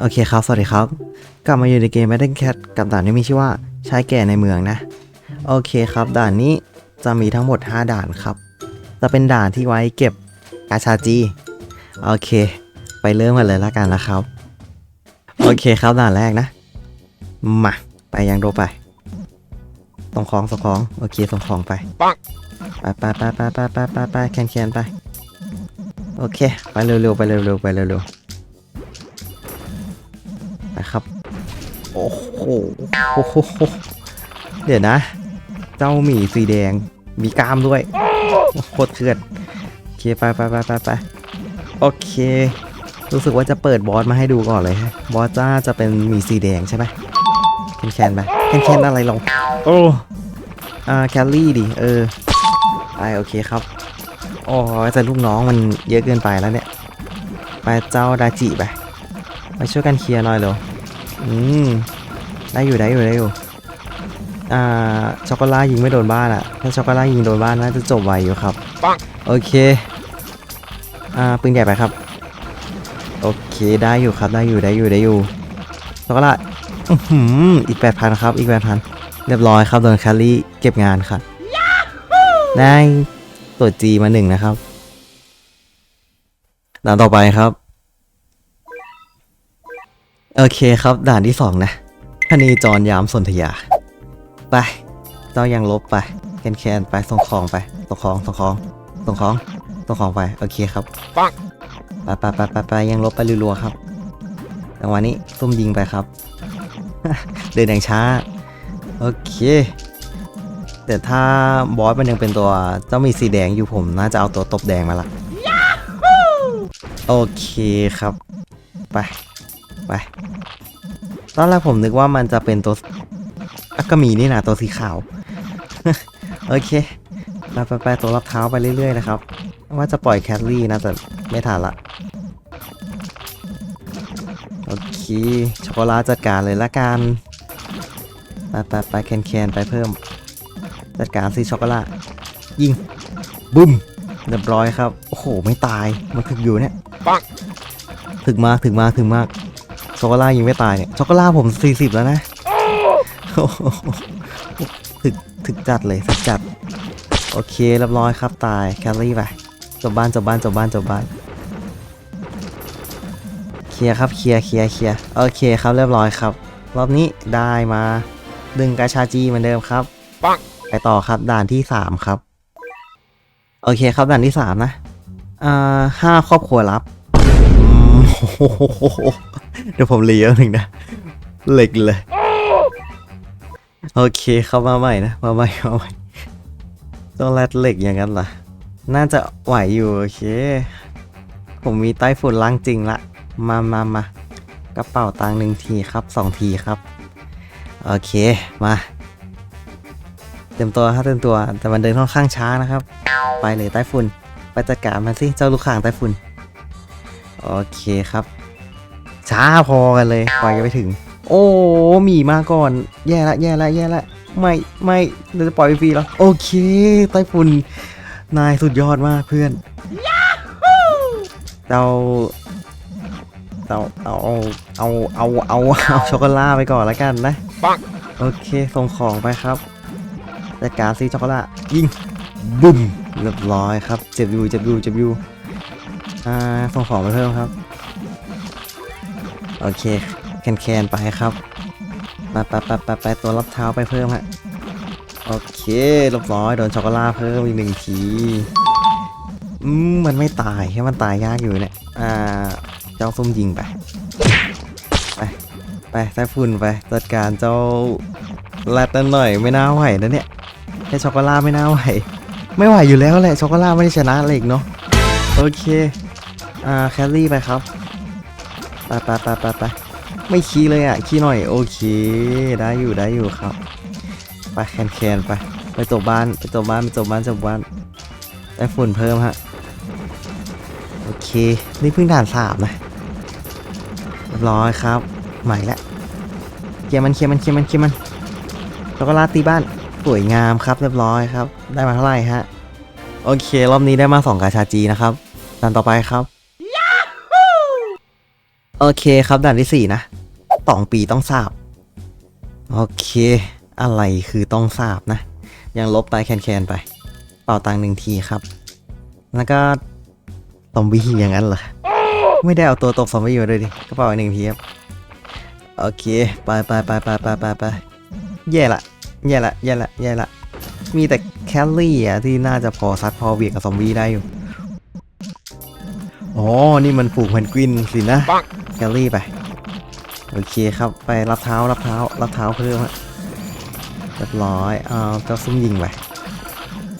โอเคครับ สวัสดีครับ กลับมาอยู่ในเกม Battle แคทกับด่านที่มีชื่อว่าชายแก่ในเมืองนะ โอเคครับ ด่านนี้จะมีทั้งหมด 5 ด่านครับ จะเป็นด่านที่ไว้เก็บกาชาจี โอเค ไปเริ่มกันเลยละกันนะครับ โอเคครับด่านแรกนะ มา ไปยังโดไปตรงของส่งของ โอเคส่งของไป ไปไปไปไปไปไปไปแคนแคนไป โอเค ไปเร็วๆไปเร็วๆไปเร็วๆ นะครับ โอ้โหโอ้โหเดี๋ยวนะ เจ้าหมีสีแดงมีกล้ามด้วยโคตรเถื่อนโอเคไปไปไปไปไปโอเค รู้สึกว่าจะเปิดบอสมาให้ดูก่อนเลยฮะบอสจ้าจะเป็นหมีสีแดงใช่ไหมแคนแคนไปแคนแคนอะไรลงโอ้อ่าแคลรี่ดิเออไปโอเคครับโอ้แต่ลูกน้องมันเยอะเกินไปแล้วเนี่ย ไปเจ้าดาจิไปไปช่วยกันเคลียร์หน่อยเร็ว อืมได้อยู่ได้อยู่ได้อยู่อ่าช็อกโกแลตยิงไม่โดนบ้านอะถ้าช็อกโกแลตยิงโดนบ้านน่าจะจบไวอยู่ครับปังโอเคอ่าปืนใหญ่ไปครับ โอเคได้อยู่ครับได้อยู่ได้อยู่ได้อยู่ช็อกโกแลตอื้อหืออีกแปดพันครับอีกแปดพันเรียบร้อยครับโดนแคลรี่เก็บงานครับได้ตัวจีมาหนึ่งนะครับด่านต่อไปครับ โอเคครับ ด่านที่สองนะพนีจรยามสนธยา ไปเจ้ายังลบไปแคนแคนไปส่งของไปส่งของส่งของส่งของส่งของไป โอเคครับปังไปไปไปไปไปยังลบไปรัวๆครับจังหวะนี้ซุ่มยิงไปครับ เดินอย่างช้า โอเค แต่ถ้าบอสมันยังเป็นตัวเจ้ามีสีแดงอยู่ผมน่าจะเอาตัวตบแดงมาละโอเคครับ ไป ไป ตอนแรกผมนึกว่ามันจะเป็นตัวอะก็มีนี่นะตัวสีขาว โอเคไปไปไปตัวรับเท้าไปเรื่อยๆนะครับ ว่าจะปล่อยแคทลี่นะแต่ไม่ทันละ โอเคช็อกโกแลตจัดการเลยละกันไปไปไปแคนแคนไปเพิ่ม จัดการสิช็อกโกแลตยิงบึ้มเรียบร้อยครับ โอ้โห ไม่ตาย มันถึกอยู่เนี่ยปังถึกมากถึกมากถึกมาก ช็อกโกแลตยิงไม่ตายเนี่ยช็อกโกแลตผม40แล้วนะถึกถึกจัดเลยถึกจัด โอเคเรียบร้อยครับตายแคลรี่ไปจบบ้านจบบ้านจบบ้านจบบ้านเคลียร์ครับเคลียร์เคลียร์เคลียร์โอเคครับเรียบร้อยครับ รอบนี้ได้มาดึงกาชาจีเหมือนเดิมครับปังไปต่อครับด่านที่สามครับ โอเคครับด่านที่สามนะอ่าห้าครอบครัวรับโอ้โห เดี๋ยวผมเลี้ยวหนึ่งนะเหล็กเลย โอเคเข้ามาใหม่นะ มาใหม่มาใหม่ต้องแรดเหล็กอย่างนั้นล่ะ น่าจะไหวอยู่โอเค ผมมีใต้ฝุ่นล้างจริงละ มามามากระเป๋าตังค์หนึ่งทีครับสองทีครับ โอเคมาเต็มตัวครับเต็มตัว แต่มันเดินค่อนข้างช้านะครับ ไปเลยใต้ฝุ่นไปจัดการมันสิเจ้าลูกข่างใต้ฝุ่น โอเคครับ ช้าพอกันเลยกว่าจะไปถึง โอ้หมีมาก่อน แย่ละแย่ละแย่ละไม่ไม่เราจะปล่อยไปฟรีแล้วโอเคไต้ฝุ่นนายสุดยอดมากเพื่อนเราเราเอาเอาเอาเอาเอาเอาช็อกโกแลตไปก่อนแล้วกันนะปังโอเคส่งของไปครับจัดการซีช็อกโกแลตยิงบุ้มเรียบร้อยครับเจ็บอยู่เจ็บอยู่เจ็บอยู่อ่าส่งของไปเพิ่มครับ โอเค แคนแคนๆไปครับไปไปไปไปไปตัวรับเท้าไปเพิ่มฮะโอเคเรียบร้อยโดนช็อกโกแลตเพิ่มอีกหนึ่งทีอืมมันไม่ตายแค่มันตายยากอยู่เนี่ยอ่าเจ้าซุ่มยิงไปไปไปใต้ฝุ่นไปจัดการเจ้าแรดนั่นหน่อยไม่น่าไหวนะเนี่ยแค่ช็อกโกแลตไม่น่าไหวไม่ไหวอยู่แล้วแหละช็อกโกแลตไม่ได้ชนะเหล็กเนาะโอเคอ่าแคลรี่ไปครับ ไปไปไปไปไปไม่ขี้เลยอะขี้หน่อยโอเค ได้อยู่ได้อยู่ครับ ไปแคนแคนไป ไปจบบ้านไปจบบ้านไปจบบ้านจบบ้านได้ฝุ่นเพิ่มฮะโอเค นี่เพิ่งด่านสามนะเรียบร้อยครับใหม่ละเคลียร์มันเคลียร์มันเคลียร์มันเคลียร์มันช็อกโกแลตตีบ้านสวยงามครับ เรียบร้อยครับ ได้มาเท่าไหร่ฮะโอเค รอบนี้ได้มา2กาชาจีนะครับดันต่อไปครับ โอเคครับด่านที่สี่นะตองปีต้องทราบ โอเค อะไรคือต้องทราบนะ ยังลบไปแคนๆไป เป่าตังหนึ่งทีครับ แล้วก็ซอมบี้อย่างนั้นเหรอ ไม่ได้เอาตัวตบซอมบี้มาด้วยดิก็เป่าหนึ่งทีครับ โอเค ไปไปไปไปไปไปไปแย่ละแย่ละแย่ละแย่ละ มีแต่แคลรี่อะที่น่าจะพอซัดพอเบียดกับซอมบี้ได้อยู่ อ๋อ นี่มันฝูงเพนกวินสินะแคลรี่ไป โอเคครับ ไปรับเท้ารับเท้ารับเท้าเพิ่มฮะเรียบร้อยเอาเจ้าซุ่มยิงไป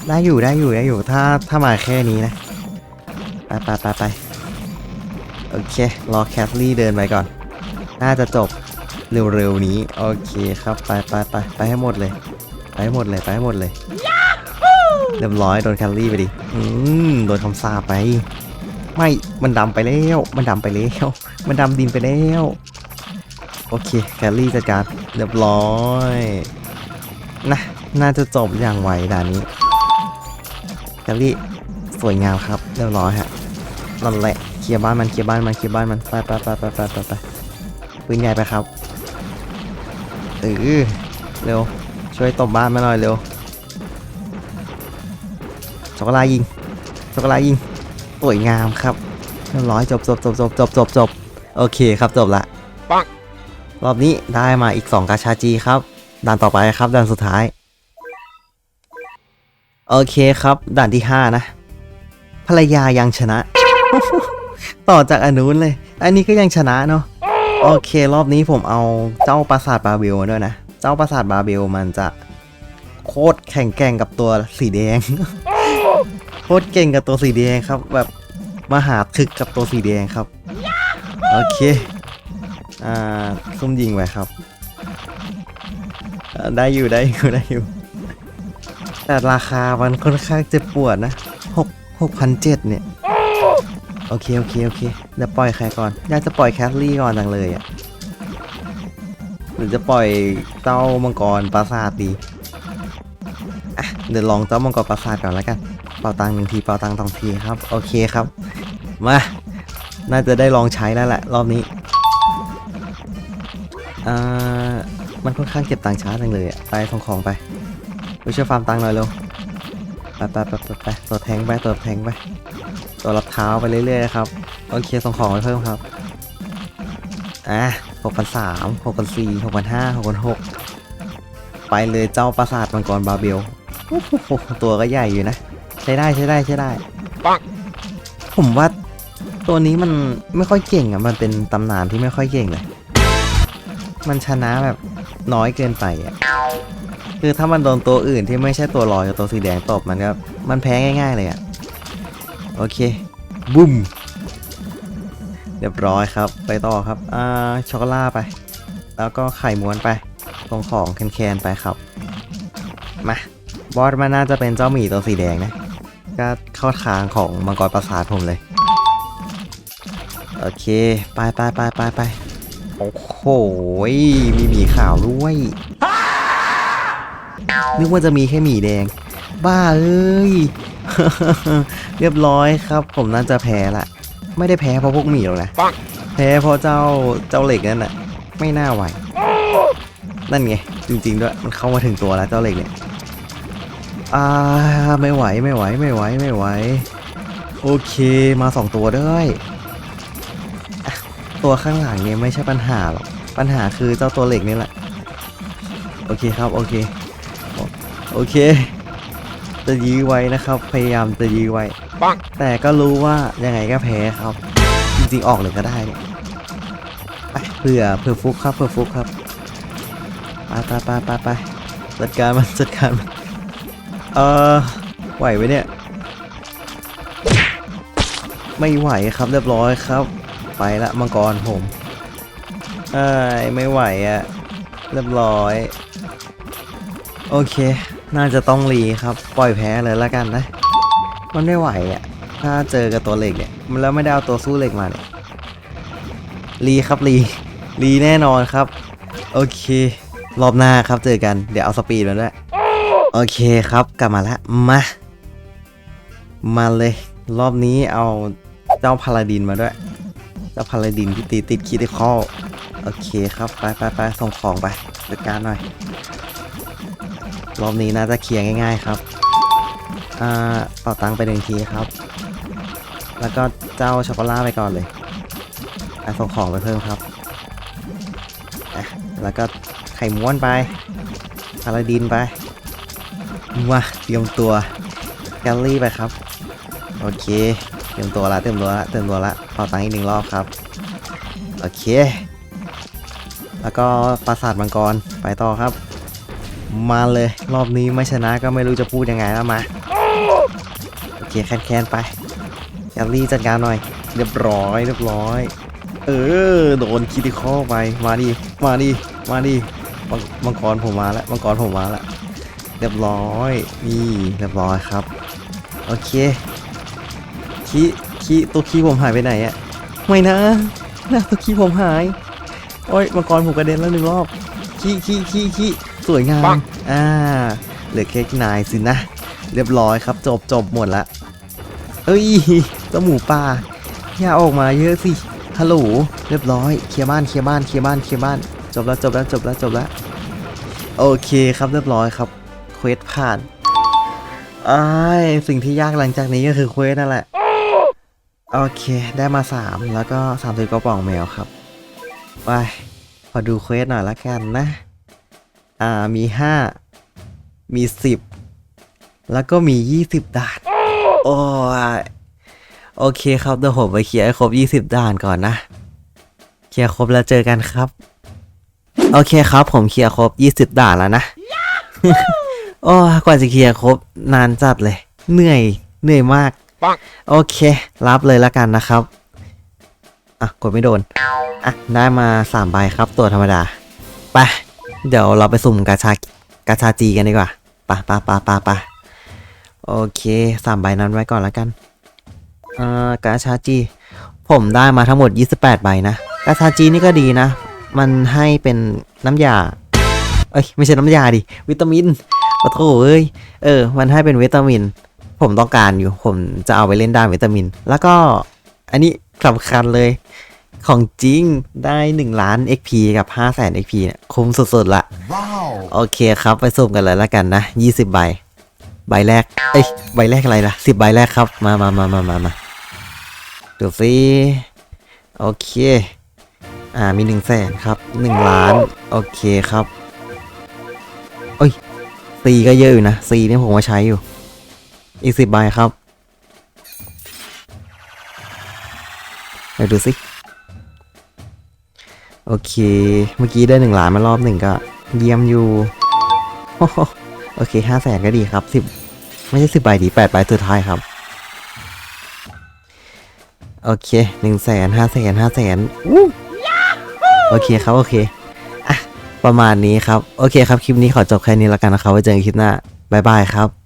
ได้อยู่ได้อยู่ได้อยู่ ถ้าถ้ามาแค่นี้นะ ไปไปไปไปโอเค รอแคทลี่เดินไปก่อน น่าจะจบเร็วๆนี้ โอเคครับ ไปไปไปไปให้หมดเลย ไปให้หมดเลยไปให้หมดเลย เรียบร้อยโดนแคลรี่ไปดิ อืม โดนคำสาปไป ไม่มันดำไปแล้ว มันดำไปแล้ว มันดำดินไปแล้ว โอเคแคลรี่จัดการเรียบร้อยนะน่าจะจบอย่างไวด่านนี้แคลรี่สวยงามครับเรียบร้อยฮะนั่นแหละเคลียร์บ้านมันเคลียร์บ้านมันเคลียร์บ้านมันไปไปไปไปไปไปไปปืนใหญ่ไปครับเออเร็วช่วยตบบ้านมาหน่อยเร็วช็อกโกแลตยิงช็อกโกแลตยิง สวยงามครับเรียบร้อยจบจบจบจบจบจบจบโอเคครับจบละปังรอบนี้ได้มาอีก 2 กาชาจีครับด่านต่อไปครับด่านสุดท้าย โอเคครับด่านที่ 5 นะ ภรรยายังชนะ ต่อจากอันนู้นเลย อันนี้ก็ยังชนะเนาะโอเค รอบนี้ผมเอาเจ้าปราสาทบาเบลมาด้วยนะ เจ้าปราสาทบาเบลมันจะโคตรแข่งแกร่งกับตัวสีแดงโคตรเก่งกับตัวสีแดงครับ แบบมหาถึกกับตัวสีแดงครับ โอเค อ่าซุ่มยิงไว้ครับ ได้อยู่ได้อยู่ได้อยู่ แต่ราคามันค่อนข้างเจ็บปวดนะหกหกพันเจ็ดเนี่ย โอเคโอเคโอเคเดี๋ยวปล่อยใครก่อน อยากจะปล่อยแคทลี่ก่อนจังเลยอะ หรือจะปล่อยเจ้ามังกรปราสาทดี อะเดี๋ยวลองเจ้ามังกรปราสาทก่อนแล้วกัน เป่าตังหนึ่งทีเป่าตังสองทีครับ โอเคครับ มา น่าจะได้ลองใช้แล้วแหละรอบนี้อ่ามันค่อนข้างเก็บตังช้าจังเลยอะไปส่งของไปไปช่วยฟาร์มตังหน่อยเร็วไปไปไปไปไปตัวแทงไปตัวแทงไปตัวรับเท้าไปเรื่อยๆครับโอเคส่งของไปเพิ่มครับอะหกพันสามหกพันสี่หกพันห้าหกพันหกไปเลยเจ้าปราสาทมังกรบาเบลตัวก็ใหญ่อยู่นะ ช้ได้ใช้ได้ใช้ได้ ปังผมว่าตัวนี้มันไม่ค่อยเก่งอะ มันเป็นตำนานที่ไม่ค่อยเก่งเลย มันชนะแบบน้อยเกินไปอะ คือถ้ามันโดนตัวอื่นที่ไม่ใช่ตัวลอยกับตัวสีแดงตบมันก็มันแพ้ง่าย ๆ เลยอะ โอเค บุ้ม เรียบร้อยครับ ไปต่อครับ อ่า ช็อกโกแลตไป แล้วก็ไข่ม้วนไปตรงของแคนๆไปครับ มา บอสมันน่าจะเป็นเจ้าหมีตัวสีแดงนะ ก็เข้าทางของมังกรปราสาทผมเลย โอเค ไปไปไปไปไปโอ้โหยมีหมีขาวด้วย นึกว่าจะมีแค่หมีแดง บ้าเอ้ย เรียบร้อยครับ ผมน่าจะแพ้ละ ไม่ได้แพ้เพราะพวกหมีหรอกนะปังแพ้เพราะเจ้าเจ้าเหล็กนั่นแหละไม่น่าไหว นั่นไง จริงๆด้วย มันเข้ามาถึงตัวแล้วเจ้าเหล็กเนี่ย อ่าไม่ไหวไม่ไหวไม่ไหวไม่ไหว โอเคมาสองตัวด้วย ตัวข้างหลังเนี่ยไม่ใช่ปัญหาหรอก ปัญหาคือเจ้าตัวเหล็กนี่แหละ โอเคครับ โอเค โอเค จะยื้อไว้นะครับ พยายามจะยื้อไว้ปังแต่ก็รู้ว่ายังไงก็แพ้ครับ จริงๆออกเลยก็ได้เนี่ยเผื่อเผื่อฟุกครับเผื่อฟุกครับไปไปไปไปไปจัดการมันจัดการมัน เออไหวไหมเนี่ย ไม่ไหวครับเรียบร้อยครับ ไปละมังกรผมเอ้ยไม่ไหวอะ่ะเรียบร้อย โอเค น่าจะต้องรีครับ ปล่อยแพ้เลยละกันนะ มันไม่ไหวอะถ้าเจอกับตัวเหล็กเนี่ย มันแล้วไม่ได้เอาตัวสู้เหล็กมาเนี่ยรีครับรีรีแน่นอนครับ โอเค รอบหน้าครับเจอกัน เดี๋ยวเอาสปีดมาด้วย โอเคครับกลับมาแล้วมา มาเลย รอบนี้เอาเจ้าพาลาดินมาด้วยจแล้วพาลาดินที่ตีติดคีติคอโอเคครับไปไปไปส่งของไปจัดการหน่อย รอบนี้น่าจะเคลียร์ง่าย ๆครับอ่าเป่าตังไปหนึ่งทีครับ แล้วก็เจ้าช็อกโกแลตไปก่อนเลยอะส่งของไปเพิ่มครับอะแล้วก็ไข่ม้วนไปพาราดินไป มาเตรียมตัวแกลลี่ไปครับ โอเค เตรียมตัวละเตรียมตัวละเตรียมตัวละเป่าตังค์อีกหนึ่งรอบครับ โอเค แล้วก็ปราสาทมังกรไปต่อครับ มาเลยรอบนี้ไม่ชนะก็ไม่รู้จะพูดยังไงแล้วมาโอเคแค้นๆไปแกลลี่จัดการหน่อย เรียบร้อยเรียบร้อย เออโดนคิติคอไปมาดิมาดิมาดิมังกรผมมาแล้วมังกรผมมาแล้ว เรียบร้อยนี่เรียบร้อยครับ โอเคคีคีตัวคีผมหายไปไหนอะไม่นะนะตัวคีผมหาย โอ้ยมังกรผมกระเด็นแล้วหนึ่งรอบคีคีคีคีสวยงามอ่าเหลือเค้กนายสินะ เรียบร้อยครับ จบจบหมดละเอ้ยเจ้าหมูป่าอย่าออกมาเยอะสิฮัลโหลเรียบร้อยเคลียร์บ้านเคลียร์บ้านเคลียร์บ้านเคลียร์บ้านจบแล้วจบแล้วจบแล้วจบแล้วโอเคครับเรียบร้อยครับ เควสผ่านไอ้สิ่งที่ยากหลังจากนี้ก็คือเควสนั่นแหละ โอเค ได้มา 3 แล้วก็3ามสิบกระป๋องแมวครับ ไป ขอดูเควสหน่อยละกันนะ อ่า มี 5 มี 10 แล้วก็มี 20 ด่าน โอ้ยโอเคครับเดี๋ยวผมไปเคลียร์ให้ครบ 20 ด่านก่อนนะ เคลียร์ครบแล้วเจอกันครับ โอเคครับผมเคลียร์ครบ 20 ด่านแล้วนะ โอ้ยกว่าจะเคลียร์ครบนานจัดเลย เหนื่อยเหนื่อยมาก โอเค รับเลยละกันนะครับ อะ กดไม่โดน อะ ได้มา3ใบครับ ตัวธรรมดา ไป เดี๋ยวเราไปสุ่มกาชากาชาจีกันดีกว่าไปะปะปะปะปะโอเคสามใบนั้นไว้ก่อนแล้วกันอ่ากาชาจี ผมได้มาทั้งหมด 28 ใบนะ กาชาจีนี่ก็ดีนะ มันให้เป็นน้ำยา เอ้ย ไม่ใช่น้ำยาดิ วิตามิน โอ้โถเอ้ย เออ มันให้เป็นวิตามิน ผมต้องการอยู่ ผมจะเอาไปเล่นด้านวิตามิน แล้วก็ อันนี้สำคัญเลย ของจริงได้ 1 ล้าน XP กับ 5 0 0 0 0 XP เนี่ย คุ้มสุดๆละ Wow. โอเคครับ ไปสุ่มกันเลยแล้วกันนะ 20 ใบ ใบแรก เอ้ย ใบแรกอะไรล่ะ 10 ใบแรกครับ มามามามามามาดูสิโอเค อ่า มี1แสนครับ 1 ล้าน โอเคครับเอ้ย ซีก็เยอะอยู่นะซีนี่ผมมาใช้อยู่ อีก10ใบครับไปดูสิ โอเค เมื่อกี้ได้หนึ่งล้านมารอบหนึ่งก็เยี่ยมอยู่ โอเคห้าแสนก็ดีครับสิบไม่ใช่สิบใบดีแปดใบสุดท้ายครับ โอเคหนึ่งแสนห้าแสนห้าแสนโอเคครับ โอเค ประมาณนี้ครับ โอเคครับ คลิปนี้ขอจบแค่นี้แล้วกันนะครับ ไว้เจอกันคลิปหน้า บ๊ายบายครับ